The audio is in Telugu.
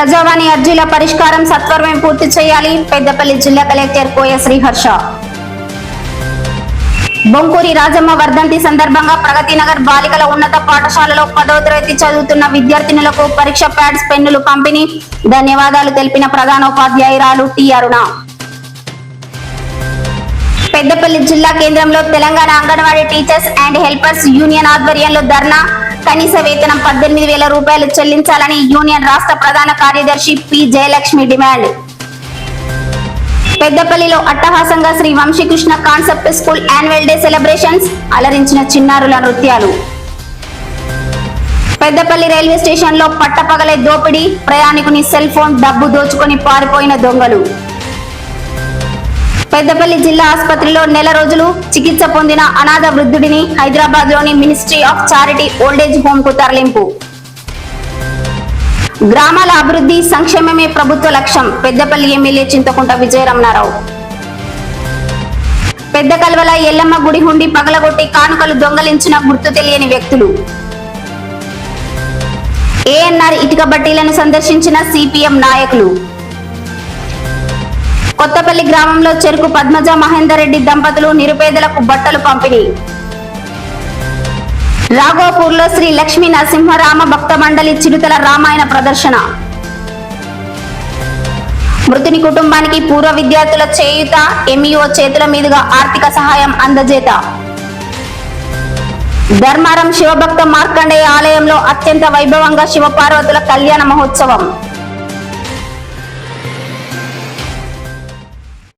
ప్రజావాణి అర్జీల పరిష్కారం సత్వరమే పూర్తి చేయాలి. పెద్దపల్లి జిల్లా కలెక్టర్ కోయ శ్రీహర్ష. బొంకూరి రాజమ్మ వర్ధంతి సందర్భంగా ప్రగతి నగర్ బాలికల ఉన్నత పాఠశాలలో పదో తరగతి చదువుతున్న విద్యార్థినులకు పరీక్ష ప్యాడ్స్ పెన్నులు పంపిణీ. ధన్యవాదాలు తెలిపిన ప్రధానోపాధ్యాయురాలు టి అరుణ. పెద్దపల్లి జిల్లా కేంద్రంలో Telangana anganwadi teachers and helpers union ఆధ్వర్యంలో ధర్నా. కనీస వేతనం పద్దెనిమిది వేల రూపాయలు చెల్లించాలని యూనియన్ రాష్ట్ర ప్రధాన కార్యదర్శి పి జయలక్ష్మి డిమాండ్. పెద్దపల్లిలో అట్టహాసంగా Sri Vamshikrishna concept school annual day celebrations అలరించిన చిన్నారుల నృత్యాలు. పెద్దపల్లి రైల్వే స్టేషన్లో పట్టపగలే దోపిడీ ప్రయాణికుని సెల్ ఫోన్ డబ్బు దోచుకొని పారిపోయిన దొంగలు. పెద్దపల్లి జిల్లా ఆసుపత్రిలో నెల రోజులు చికిత్స పొందిన అనాథ వృద్ధుడిని హైదరాబాద్లోని ministry of charity old age హోమ్కు తరలింపు. గ్రామాల అభివృద్ధి సంక్షేమమే ప్రభుత్వ లక్ష్యం పెద్దపల్లి ఎమ్మెల్యే చింతకుంట విజయరమణారావు. పెద్ద కల్వల ఎల్లమ్మ గుడి హుండి పగలగొట్టి కానుకలు దొంగలించిన గుర్తు తెలియని వ్యక్తులు. ఏఎన్ఆర్ ఇటుక బట్టీలను సందర్శించిన సిపిఎం నాయకులు. కొత్తపల్లి గ్రామంలో చెరుకు పద్మజ మహేందర్ రెడ్డి దంపతులు నిరుపేదలకు బట్టలు పంపిణీ. రాఘోపూర్లో శ్రీ లక్ష్మీ నరసింహరామ భక్త మండలి చిరుతల రామాయణ ప్రదర్శన. మృతుని కుటుంబానికి పూర్వ విద్యార్థుల చేయుత ఎంఈఓ చేతుల మీదుగా ఆర్థిక సహాయం అందజేత. ధర్మారం శివభక్త మార్కండేయ ఆలయంలో అత్యంత వైభవంగా శివపార్వతుల కళ్యాణ మహోత్సవం.